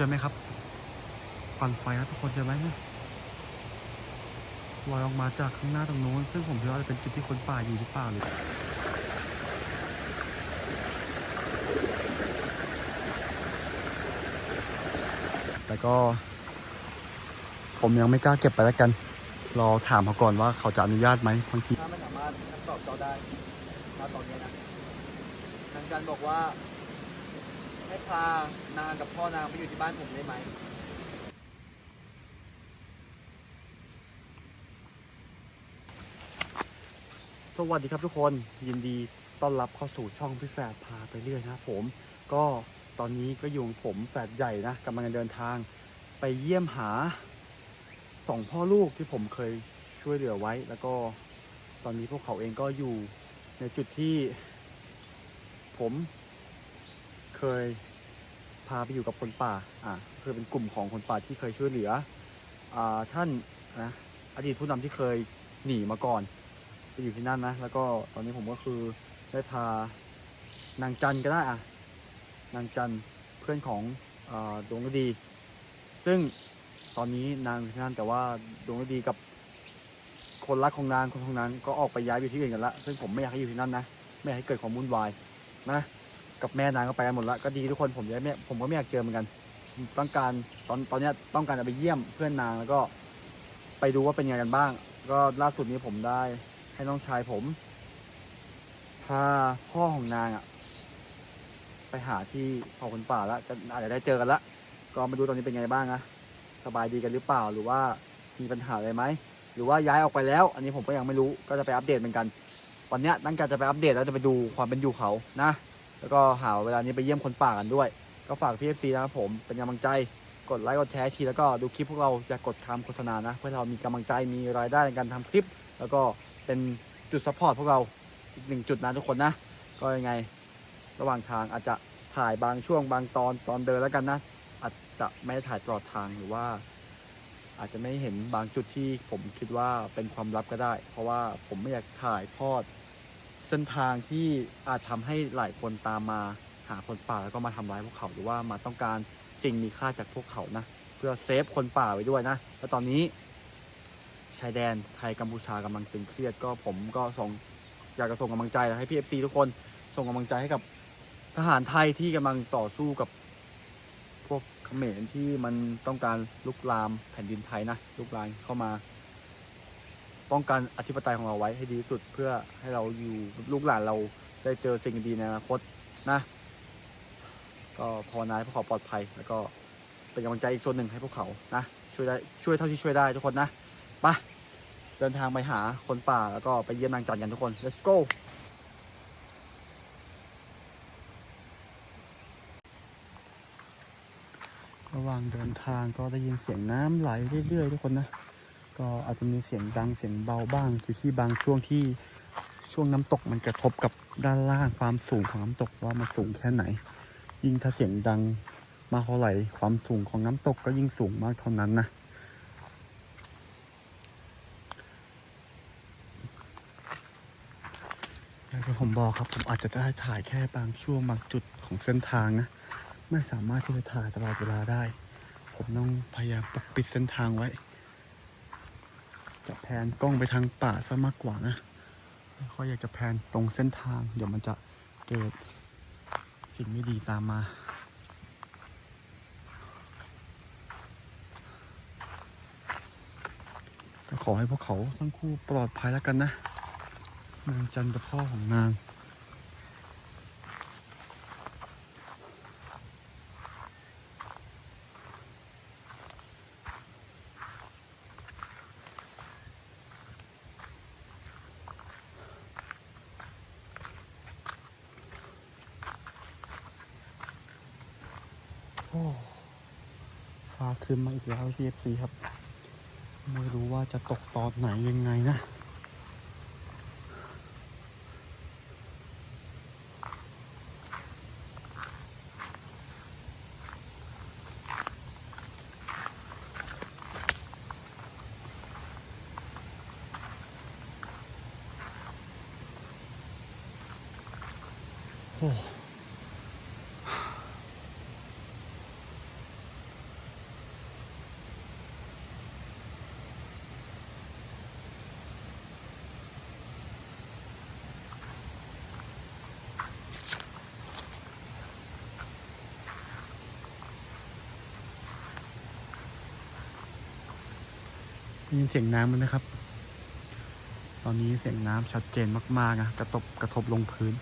จอไหมครับควันไฟครับทุกคนเจอไหมนี่ลอยออกมาจากข้างหน้าตรงโน้น ซึ่งผมคิดว่าจะเป็นจุดที่คนป่าอยู่หรือเปล่าเลยแต่ก็ ผมยังไม่กล้าเก็บไปแล้วกัน รอถามเขาก่อนว่าเขาจะอนุญาตไหมบางทีถ้าไม่สามารถตอบเราได้ณตอนนี้นะทางการบอกว่า ให้พานางกับพ่อนางไปอยู่ที่บ้านผมได้ไหม สวัสดีครับทุกคนยินดีต้อนรับเข้าสู่ช่องพี่แฝดพาไปเรื่อยนะครับผม ก็ตอนนี้ก็อยู่กับผมแฝดใหญ่นะกำลังเดินทางไปเยี่ยมหาสองพ่อลูกที่ผมเคยช่วยเหลือไว้ แล้วก็ตอนนี้พวกเขาเองก็อยู่ในจุดที่ผม เคยพาไปอยู่กับคนป่า อ่าเคยเป็นกลุ่มของคนป่าที่เคยช่วยเหลือ อ่า ท่านนะอดีตผู้นำที่เคยหนีมาก่อนไปอยู่ที่นั่นนะ แล้วก็ตอนนี้ผมก็คือได้พานางจันก็ได้อะ นางจันเพื่อนของอดวงฤดี ซึ่งตอนนี้นางอยู่ที่นั่นแต่ว่าดวงฤดีกับคนรักของนางคนของนางก็ออกไปย้ายไปที่อื่นกันละ ซึ่งผมไม่อยากให้อยู่ที่นั่นนะ ไม่อยากให้เกิดความวุ่นวายนะ กับแม่นางก็ไปกันหมดละก็ดีทุกคนผมยังไม่ผมก็ไม่อยากเจอเหมือนกัน ต้องการตอนตอนนี้ต้องการจะไปเยี่ยมเพื่อนนางแล้วก็ไปดูว่าเป็นยังไงกันบ้าง ก็ล่าสุดนี้ผมได้ให้น้องชายผมพาพ่อของนางอะไปหาที่เขาคนป่าแล้วก็อาจจะได้เจอกันละก็มาดูตอนนี้เป็นไงบ้างนะสบายดีกันหรือเปล่าหรือว่ามีปัญหาอะไรไหมหรือว่าย้ายออกไปแล้ว อันนี้ผมก็ยังไม่รู้ก็จะไปอัปเดตเหมือนกัน วันนี้ตั้งใจจะไปอัปเดตแล้วจะไปดูความเป็นอยู่เขานะ แล้วก็หาเวลานี้ไปเยี่ยมคนป่ากันด้วย ก็ฝากพี่เอฟซีนะครับผมเป็นกำลังใจกดไลค์กดแชร์ชีแล้วก็ดูคลิปพวกเราอย่ากกดคำโฆษณานะ เพื่อเรามีกำลังใจมีรายได้ในการทำคลิป แล้วก็เป็นจุดซัพพอร์ตพวกเราอีกหนึ่งจุดนะทุกคนนะ ก็ยังไงระหว่างทางอาจจะถ่ายบางช่วงบางตอนตอนเดินแล้วกันนะ อาจจะไม่ได้ถ่ายตลอดทางหรือว่า อาจจะไม่เห็นบางจุดที่ผมคิดว่าเป็นความลับก็ได้ เพราะว่าผมไม่อยากถ่ายทอด เส้นทางที่อาจทำให้หลายคนตามมาหาคนป่าแล้วก็มาทำร้ายพวกเขาหรือว่ามาต้องการสิ่งมีค่าจากพวกเขานะเพื่อเซฟคนป่าไว้ด้วยนะแล้วตอนนี้ชายแดนไทยกัมพูชากำลังตึงเครียดก็ผมก็ส่งอยากจะส่งกำลังใจให้พี่เอฟซีทุกคนส่งกำลังใจให้กับทหารไทยที่กำลังต่อสู้กับ พวกเขมรที่มันต้องการลุกลามแผ่นดินไทยนะลุกลามเข้ามา ป้องกันอธิปไตยของเราไว้ให้ดีสุดเพื่อให้เราอยู่ลูกหลานเราได้เจอสิ่งดีในอนาคตนะ ก็พอนาใพวกเขาปลอดภัย แล้วก็เป็นกำลังใจอีกส่วนหนึ่งให้พวกเขานะช่วยได้ช่วยเท่าที่ช่วยได้ทุกคนนะไปเดินทางไปหาคนป่าแล้วก็ไปเยี่ยมนางจันกันทุกคน let's go ระหว่างเดินทางก็ได้ยินเสียงน้ำไหลเรื่อยๆทุกคนนะ ก็อาจจะมีเสียงดังเสียงเบาบ้างคือที่บางช่วงที่ช่วงน้ำตกมันกระทบกับด้านล่างความสูงของน้ำตกว่ามันสูงแค่ไหน ยิ่งถ้าเสียงดังมาเท่าไหร่ความสูงของน้ำตกก็ยิ่งสูงมากเท่านั้นนะอย่างที่ผมบอกครับผมอาจจะได้ถ่ายแค่บางช่วงบางจุดของเส้นทางนะ ไม่สามารถที่จะถ่ายตลอดเวลาได้ ผมต้องพยายามปกปิดเส้นทางไว้ จะแพนกล้องไปทางป่าซะมากกว่านะไม่ค่อยอยากจะแพนตรงเส้นทาง เดี๋ยวมันจะเกิดสิ่งไม่ดีตามมาขอให้พวกเขาทั้งคู่ปลอดภัยแล้วกันนะ นางจันทร์กับพ่อของนาง ขึ้นมาอีกแล้ว TFC ครับ ไม่รู้ว่าจะตกตอนไหนยังไงนะ ได้ยินเสียงน้ำมันนะครับ ตอนนี้เสียงน้ำชัดเจนมากๆนะกระทบกระทบลงพื้น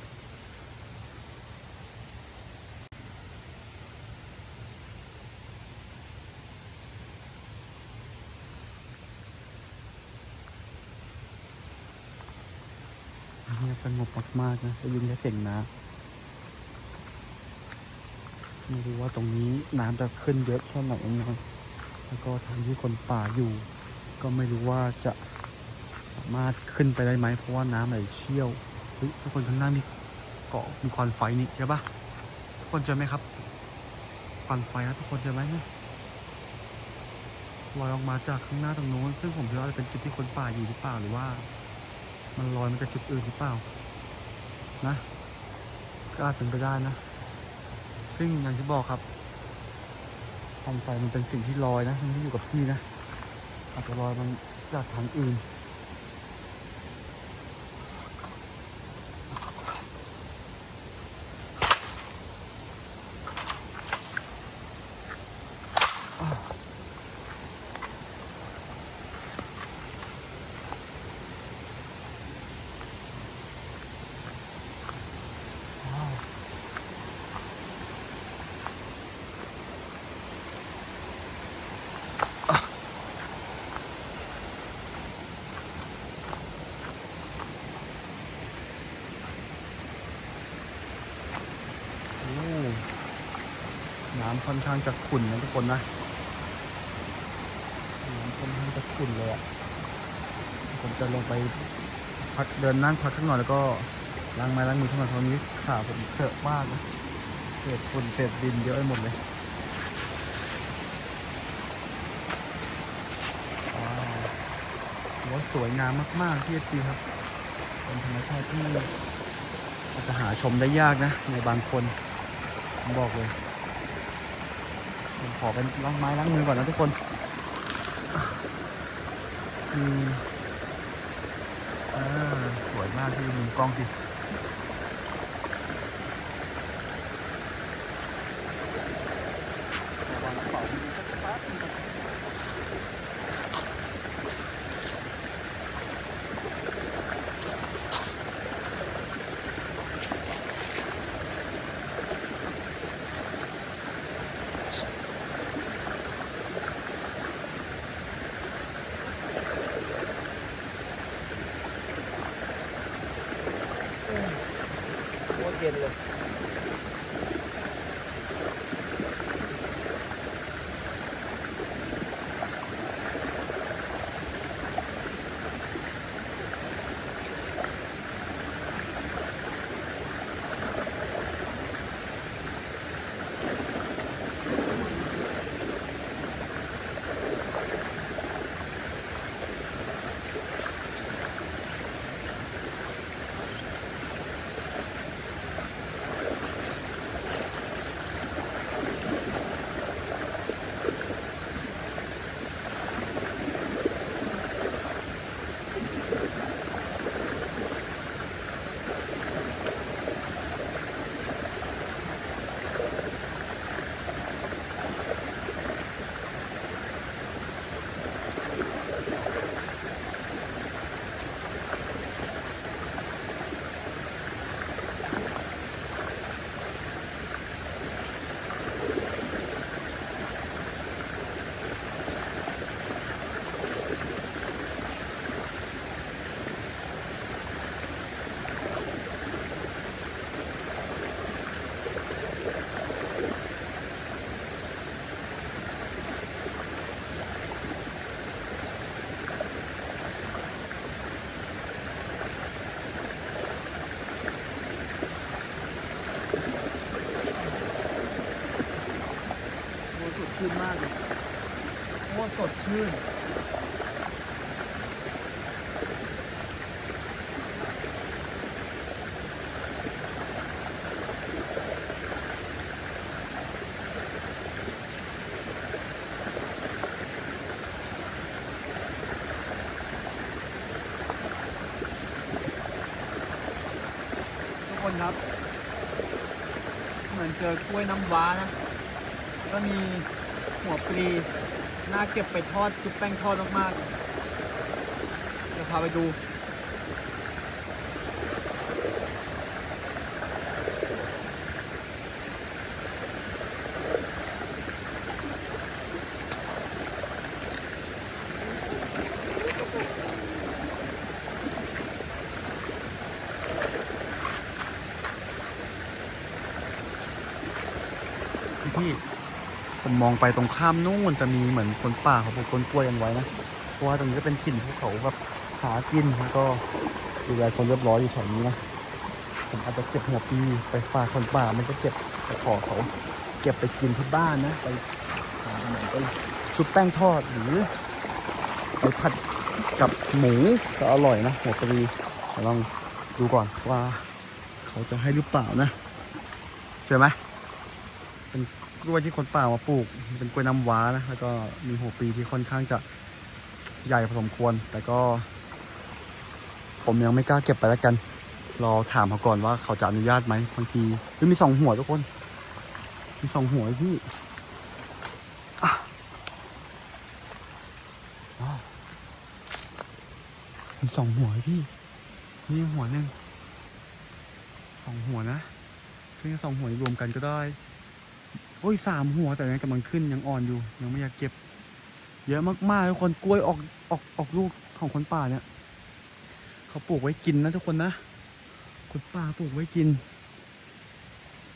เงียบสงบมากๆนะได้ยินแค่เสียงน้ำไม่รู้ว่าตรงนี้น้ำจะขึ้นเยอะแค่ไหนนะครับแล้วก็ทางที่คนป่าอยู่ ก็ไม่รู้ว่าจะสามารถขึ้นไปได้ไหมเพราะว่าน้ำไหลเชี่ยวเฮ้ยทุกคนข้างหน้ามีเกาะมีควันไฟนี่ใช่ปะทุกคนเจอไหมครับควันไฟนะทุกคนเจอไหมเนี่ยลอยออกมาจากข้างหน้าตรงโน้นซึ่งผมคิดว่าจะเป็นจุดที่คนป่าอยู่หรือเปล่าหรือว่า มันลอยมาจากจุดอื่นหรือเปล่า นะ ก็อาจเป็นไปได้นะ ซึ่งอย่างที่บอกครับความไฟมันเป็นสิ่งที่ลอยนะมันไม่อยู่กับที่นะ อาจจะลอยมันจากทางอื่นำค่อนข้างจะขุ่นนะทุกคนนะน้ำค่อนข้างจะขุ่นเลยอะผมจะลงไปพักเดินนั่งพักข้างหน่อยแล้วก็ล้างไม้ล้างมือขึ้นมาตอนนี้ขาผมเถอะมากนะเศษฝุ่นเศษดินเยอะไปหมดเลยว้าวถือว่าสวยงามมากๆที่เอฟซีครับเป็นธรรมชาติที่อาจจะหาชมได้ยากนะ ในบางคน ผมบอกเลย ขอเป็นล้างไม้ล้างมือก่อนนะทุกคนอืมอ่าสวยมากที่มุมกล้องที่ ชื่นทุกคนครับ เหมือนเจอกล้วยน้ำว้านะ ก็มีหัวปลี น่าเก็บไปทอดจุบแป้งทอดมากๆจะพาไปดู มองไปตรงข้ามนู่นจะมีเหมือนคนป่าเขาปลูกต้นกล้วยกันไว้นะ เพราะว่าตรงนี้ก็เป็นถิ่นภูเขาแบบหากินแล้วก็ดูแลคนเรียบร้อยอยู่แถวนี้นะ ผมอาจจะเก็บหัวปีไปฝากคนป่ามันก็เก็บไปขอเขาเก็บไปกินที่บ้านนะ ไปหาเหมือนไปชุบแป้งทอดหรือไปผัดกับหมูก็อร่อยนะหัวปลีลองดูก่อนว่าเขาจะให้หรือเปล่านะใช่ไหม ล้วยที่คนป่ามาปลูก เป็นกล้วยน้ำว้านะแล้วก็มีหัวปีที่ค่อนข้างจะใหญ่พอสมควร แต่ก็ ผมยังไม่กล้าเก็บไปแล้วกันรอถามเขาก่อนว่าเขาจะอนุญาตไหมบางทีเฮ้ยมีสองหัวทุกคน มีสองหัวพี่มีสองหัวพี่นี่หัวหนึ่งสองหัวนะ ซึ่งสองหัวรวมกันก็ได้ โอ้ยสามหัวแต่ยังกำลังขึ้นยังอ่อนอยู่ ยังไม่อยากเก็บ เยอะมากๆทุกคนกล้วยออกออกออกลูกของคนป่าเนี่ยเขาปลูกไว้กินนะทุกคนนะคนป่าปลูกไว้กิน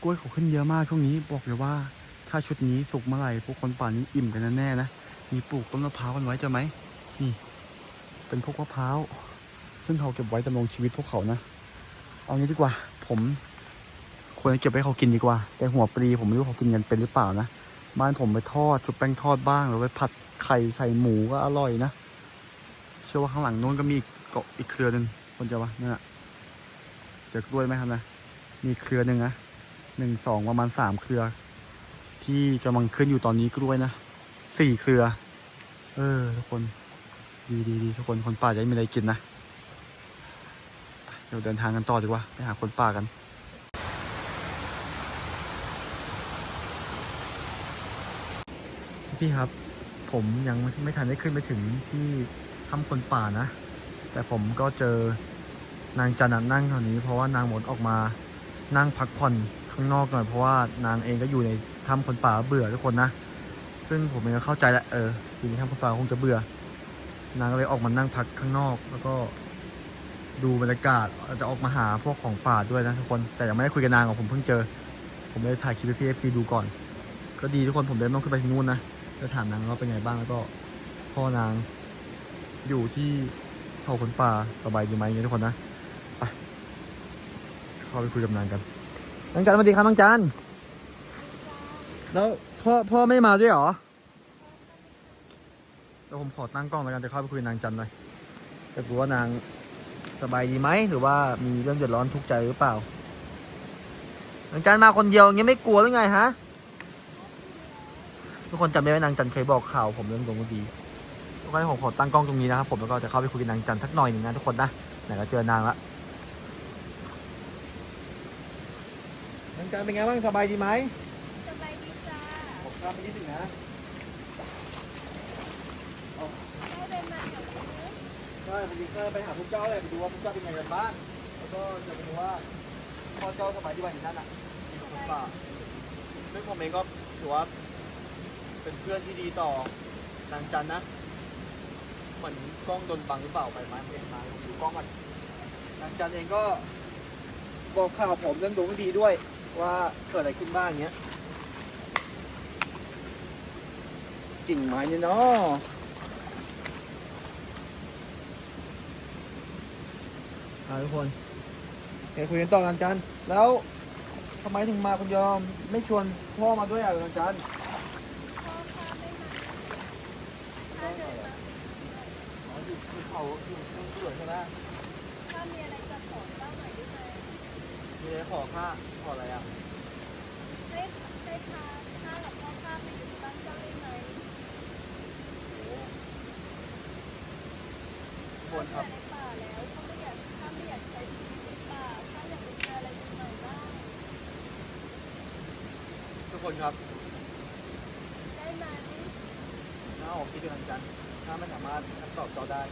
กล้วยเขาขึ้นเยอะมากช่วงนี้บอกเลยว่า ถ้าชุดนี้สุกเมื่อไหร่พวกคนป่านี้อิ่มกันแน่ๆนะมีปลูกต้นมะพร้าวกันไว้จะไหมนี่ เป็นพวกมะพร้าวซึ่งเขาเก็บไว้ดำรงชีวิตพวกเขานะ เอางี้ดีกว่า ผม ควรจะเก็บไว้เขากินดีกว่า แต่หัวปลีผมไม่รู้เขากินกันเป็นหรือเปล่านะ บ้านผมไปทอดชุบแป้งทอดบ้างหรือไปผัดไข่ใส่หมูก็อร่อยนะ เชื่อว่าข้างหลังนู้นก็มีเกาะอีกเครือหนึ่งคนจะวะเนี่ยเจอกล้วยไหมครับนะ มีเครือหนึ่งนะหนึ่งสองประมาณสามเครือ ที่กำลังขึ้นอยู่ตอนนี้กล้วยนะสี่เครือ เออ ทุกคน ดีดีดีทุกคนคนป่าจะได้มีอะไรกินนะเดี๋ยวเดินทางกันต่อดีกว่าไปหาคนป่ากัน พี่ครับ ผมยังไม่ทันได้ขึ้นไปถึงที่ถ้ำคนป่านะ แต่ผมก็เจอนางจันน์นั่งแถวนี้ เพราะว่านางหมดออกมานั่งพักผ่อนข้างนอกหน่อยเพราะว่านางเองก็อยู่ในถ้ำคนป่าเบื่อทุกคนนะ ซึ่งผมเองก็เข้าใจแหละเอออยู่ในถ้ำคนป่าคงจะเบื่อ นางก็เลยออกมานั่งพักข้างนอก แล้วก็ดูบรรยากาศจะออกมาหาพวกของป่าด้วยนะทุกคน แต่ยังไม่ได้คุยกับนางหรอกผมเพิ่งเจอ ผมเลยถ่ายคลิปให้พี่เอฟซีดูก่อน ก็ดีทุกคนผมเดินต้องขึ้นไปที่นู่นนะ จะถามนางว่าเป็นไงบ้างแล้วก็พ่อนางอยู่ที่เขาคนป่าสบายดีไหมอย่างเงี้ยทุกคนนะไปเข้าไปคุยกับนางกันนางจันสวัสดีครับนางจันแล้วพ่อพ่อไม่มาด้วยเหรอเดี๋ยวผมขอตั้งกล้องแล้วกันจะเข้าไปคุยนางจันหน่อยจะรู้ว่านางสบายดีไหมหรือว่ามีเรื่องเดือดร้อนทุกข์ใจหรือเปล่า นางจันมาคนเดียวอย่างเงี้ยไม่กลัวหรือไงฮะ ทุกคนจำได้ไหมนางจันเคยบอกข่าวผมเรื่องดวงดีทุกคนผมขอตั้งกล้องตรงนี้นะครับผมแล้วก็จะเข้าไปคุยกับนางจันสักหน่อยหนึ่งนะทุกคนนะไหนก็เจอนางละนางจันเป็นไงบ้างสบายดีไหมสบายดีจ้าผมครับไปนิดนึงนะได้เดินมาแถวนี้ใช่ผมก็ไปหาพวกเจ้าเลยไปดูว่าพวกเจ้าเป็นไงกันบ้างแล้วก็จะไปดูว่าพ่อเจ้าสบายดีไหมที่นั่นอะที่คนป่าซึ่งผมเองก็ถือว่า เป็นเพื่อนที่ดีต่อนางจันนะ เหมือนกล้องโดนบังหรือเปล่าไปไหมเห็นมาดูกล้องมันนางจันเองก็บอกข่าวผมเรื่องดวงดีด้วย ว่าเกิดอะไรขึ้นบ้างเงี้ยกิ่งไม้เนี่ยเนาะอ่าทุกคนโอเคคุยกันต่อนางจันแล้วทำไมถึงมาคนเดียวไม่ชวนพ่อมาด้วยอะนางจัน พ่อข้าไม่มาข้าเดินมา อ๋ออยู่ที่ เขาอยู่ที่เสือใช่ไหมข้ามีอะไรจะขอเจ้าหน่อยได้ไหมมีอะไรขอค่าขออะไรอะให้ให้พาข้ากับพ่อข้าไปอยู่ที่บ้านเจ้าได้ไหมทุกคนครับข้าเบื่อในป่าแล้วข้าไม่อยากข้าไม่อยากใช้ชีวิตในป่าข้าอยากไปเจออะไรใหม่ๆบ้างทุกคนครับได้ไหมน้าออกที่เดือนจันทร์ถ้าไม่สามารถคำตอบเราได้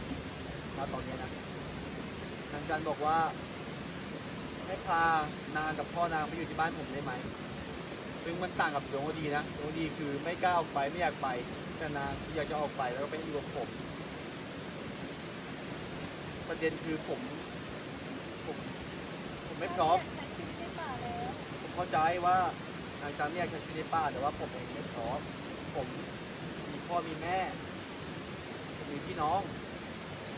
ณตอนนี้นะนางจันบอกว่า ให้พานางกับพ่อนางไปอยู่ที่บ้านผมได้ไหม ซึ่งมันต่างกับดวงวดีนะดวงวดีคือไม่กล้าออกไปไม่อยากไป แต่นางอยากจะออกไปแล้วก็ไปอยู่กับผม ประเด็นคือผม ผม ผมไม่พร้อมผมเข้าใจว่านางจันเนี่ยใช้ชีวิตในป่าแต่ว่าผมเองไม่พร้อมผมมีพ่อมีแม่ผมมีพี่น้อง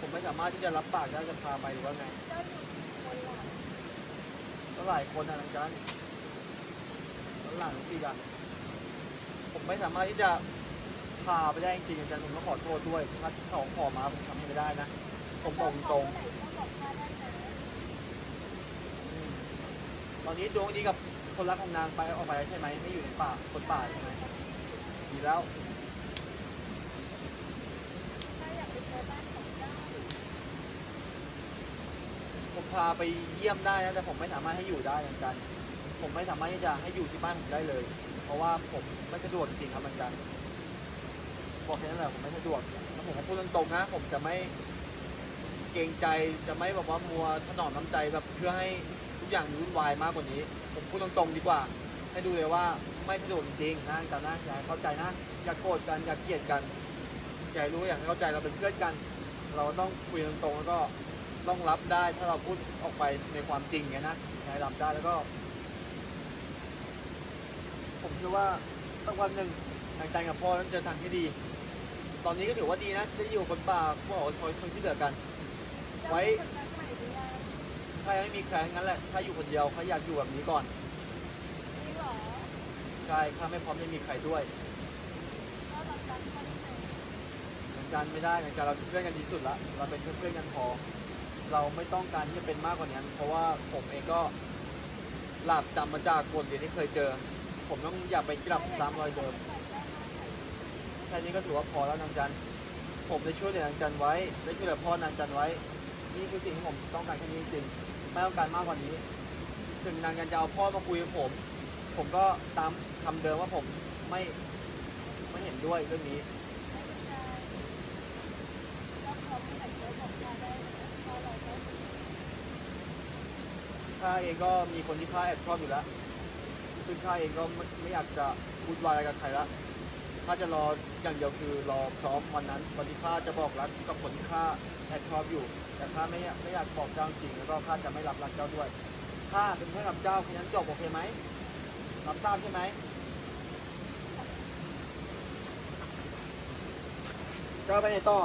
ผมไม่สามารถที่จะรับปากได้จะพาไปหรือว่าไงเจ้าอยู่คนหลังก็หลายคนนะนางจันแล้วหลังปีกันผมไม่สามารถที่จะพาไปได้จริงๆอาจารย์ผมต้องขอโทษด้วยถ้าเขาขอมาผมทำให้ไม่ได้นะ ผมบอกตรงตอนนี้ดวงดีกับคนรักของนางไปออกไปใช่ไหมไม่อยู่ในป่าคนป่าใช่ไหมดีแล้ว ข้าอยากไปเจอบ้านของเจ้า ผม พาไปเยี่ยมได้นะแต่ผมไม่สามารถให้อยู่ได้เหมือนกันผมไม่สามารถที่จะให้อยู่ที่บ้านผมได้เลย เพราะว่าผมไม่สะดวกจริงๆครับเหมือนกันบอกแค่นั้นแหละผมไม่สะดวกแล้วผมก็พูดตรงๆนะ ผมจะไม่เกรงใจจะไม่แบบว่ามัวถนอมน้ำใจแบบเพื่อให้ทุกอย่างวุ่นวายมากกว่านี้ ผมพูดตรงๆดีกว่า ให้ดูเลยว่าไม่สะดวกจริงนะแต่นะอย่าเข้าใจนะอย่าโกรธกันอย่าเกลียดกันอย่ารู้อยากให้เข้าใจเราเป็นเพื่อนกัน เราต้องคุยตรงๆแล้วก็ ต้องรับได้ถ้าเราพูดออกไปในความจริงไงนะอยากให้รับได้แล้วก็ ผมเชื่อว่าสักวันหนึ่งทางใจกับพ่อนั้นเจอทางที่ดี ตอนนี้ก็ถือว่าดีนะได้อยู่กับคนป่าพวกเราคอยคนที่เหลือกันเจ้าไว้เป็นคนรักใหม่หรือยังถ้ายังไม่มีใครงั้นแหละถ้าอยู่คนเดียวเขาอยากอยู่แบบนี้ก่อนจริงเหรอใช่ถ้าไม่พร้อมจะมีใครด้วยก็รับรักข้าได้ไหมเหมือนกันไม่ได้เหมือนกันเราเป็นเพื่อนกันดีสุดละเราเป็นเพื่อนๆกันพอ เราไม่ต้องการที่จะเป็นมากกว่านี้เพราะว่าผมเองก็หลับจำมาจากบทเรียนที่เคยเจอ ผมต้องอย่าไปกลับซ้ำรอยเดิมแค่นี้ก็ถือว่าพอแล้วนางจันผมได้ช่วยเหลือนางจันไว้ได้ช่วยเหลือพ่อนางจันไว้ นี่คือสิ่งที่ผมต้องการแค่นี้จริงไม่ต้องการมากกว่านี้ ถึงนางจันจะเอาพ่อมาคุยกับผม ผมก็ตามคำเดิมว่าผมไม่ไม่เห็นด้วยเรื่องนี้ไรแล้วเขาไม่ไหนก็บอกข้าได้นะเพราะเราก็ ข้าเองก็มีคนที่ข้าแอบชอบอยู่แล้วซึ่งข้าเองก็ไม่ไม่อยากจะพูดวายอะไรกับใครละข้าจะรออย่างเดียวคือรอพร้อมวันนั้นวันที่ข้าจะบอกรักกับคนที่ข้าแอบชอบอยู่ แต่ข้าไม่ไม่อยากบอกเจ้าจริงแล้วก็ข้าจะไม่รับรักเจ้าด้วยข้าเป็นเพื่กับเจ้าแค่นั้นจบโอเคไหมรับทราบใช่ไหมเจ้าไปไหนต่อ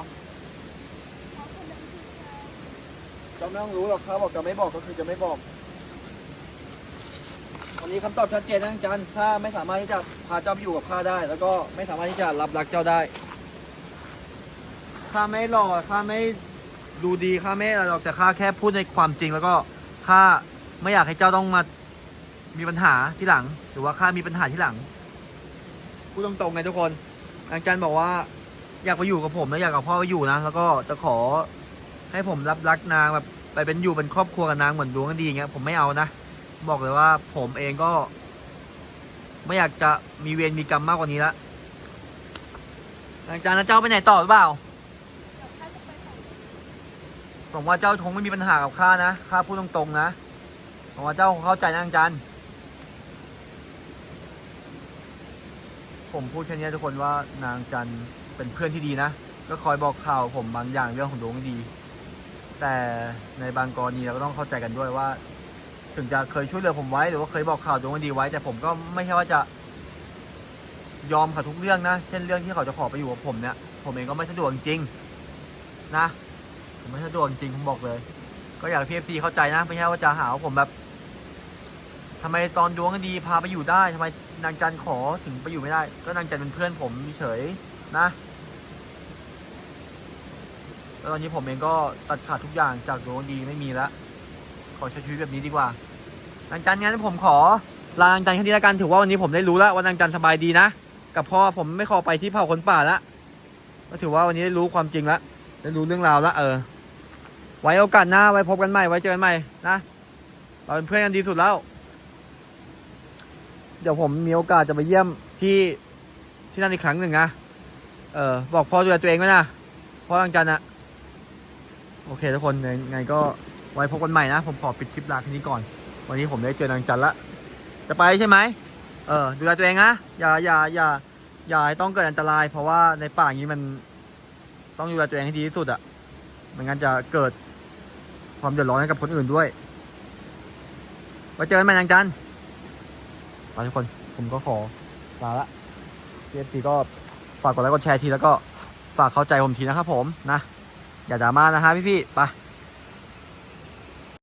เจ้าไม่ต้องรู้หรอกข้าบอกจะไม่บอกก็คือจะไม่บอก วันนี้คำตอบชัดเจนนะอาจารย์ข้าไม่สามารถที่จะพาเจ้าไปอยู่กับข้าได้ แล้วก็ไม่สามารถที่จะรับรักเจ้าได้ข้าไม่หล่อข้าไม่ดูดีข้าไม่อะไรหรอกแต่ข้าแค่พูดในความจริงแล้วก็ข้าไม่อยากให้เจ้าต้องมามีปัญหาที่หลัง หรือว่าข้ามีปัญหาที่หลังพูดตรงๆไงทุกคนอาจารย์บอกว่าอยากไปอยู่กับผมแล้วอยากกับพ่อไปอยู่นะแล้วก็จะขอให้ผมรับรักนางแบบไปเป็นอยู่เป็นครอบครัวกับนางเหมือนดวงกันดีอย่างเงี้ยผมไม่เอานะ บอกเลยว่าผมเองก็ ไม่อยากจะมีเวรมีกรรมมากกว่านี้ละอาจารย์แล้วเจ้าไปไหนต่อหรือเปล่าผมว่าเจ้าคงไม่มีปัญหากับข้านะข้าพูดตรงๆนะผมว่าเจ้าคงเข้าใจนะอาจารย์ผมพูดแค่นี้ทุกคนว่านางจันเป็นเพื่อนที่ดีนะ ก็คอยบอกข่าวผมบางอย่างเรื่องของดวงดี แต่ในบางกรณีเราก็ต้องเข้าใจกันด้วยว่า ถึงจะเคยช่วยเหลือผมไว้หรือว่าเคยบอกข่าวดวงดีไว้ แต่ผมก็ไม่ใช่ว่าจะ ยอมเขาทุกเรื่องนะ เช่นเรื่องที่เขาจะขอไปอยู่กับผมเนี่ย ผมเองก็ไม่สะดวกจริงนะ ผมไม่สะดวกจริงผมบอกเลย ก็อยากพีเอฟซีเข้าใจนะ ไม่ใช่ว่าจะหาว่าผมแบบทำไมตอนดวงกันดีพาไปอยู่ได้ทำไมนางจันขอถึงไปอยู่ไม่ได้ ก็นางจันเป็นเพื่อนผมเฉยนะแล้วตอนนี้ผมเองก็ตัดขาดทุกอย่างจากดวงดีไม่มีแล้ว ขอใช้ชีวิตแบบนี้ดีกว่า นางจันงั้นผมขอลานางจันแค่นี้ล้วกันถือว่าวันนี้ผมได้รู้แล้วว่านางจันสบายดีนะกับพ่อผมไม่ขอไปที่เผ่าคนป่าละก็ถือว่าวันนี้ได้รู้ความจริงแล้วได้รู้เรื่องราวล้วเออ ไว้โอกาสหน้าไว้พบกันใหม่ไว้เจอกันใหม่นะเราเป็นเพื่อนกันดีสุดแล้ว เดี๋ยวผมมีโอกาสจะไปเยี่ยมที่ที่นั่นอีกครั้งหนึ่งนะเออ บอกพ่อดูแลตัวเองไว้นะพ่อรังจันนะโอเคทุกคนไงก็ไว้พบกันใหม่นะ ผมขอปิดคลิปลาแค่นี้ก่อน วันนี้ผมได้เจอนางจันละ จะไปใช่ไหมเออดูแลตัวเองนะอย่าอย่าอย่าอย่าให้ต้องเกิดอันตราย เพราะว่าในป่าอย่างนี้มันต้องดูแลตัวเองให้ดีที่สุดอะไม่งั้นจะเกิดความเดือดร้อนให้กับคนอื่นด้วยไว้เจอกันใหม่นางจันไปทุกคนผมก็ขอลาละเอฟซีก็ฝากกดไลค์กดแชร์ทีแล้วก็ฝากเข้าใจผมทีนะครับผมนะ อย่าดราม่านะฮะพี่ๆไป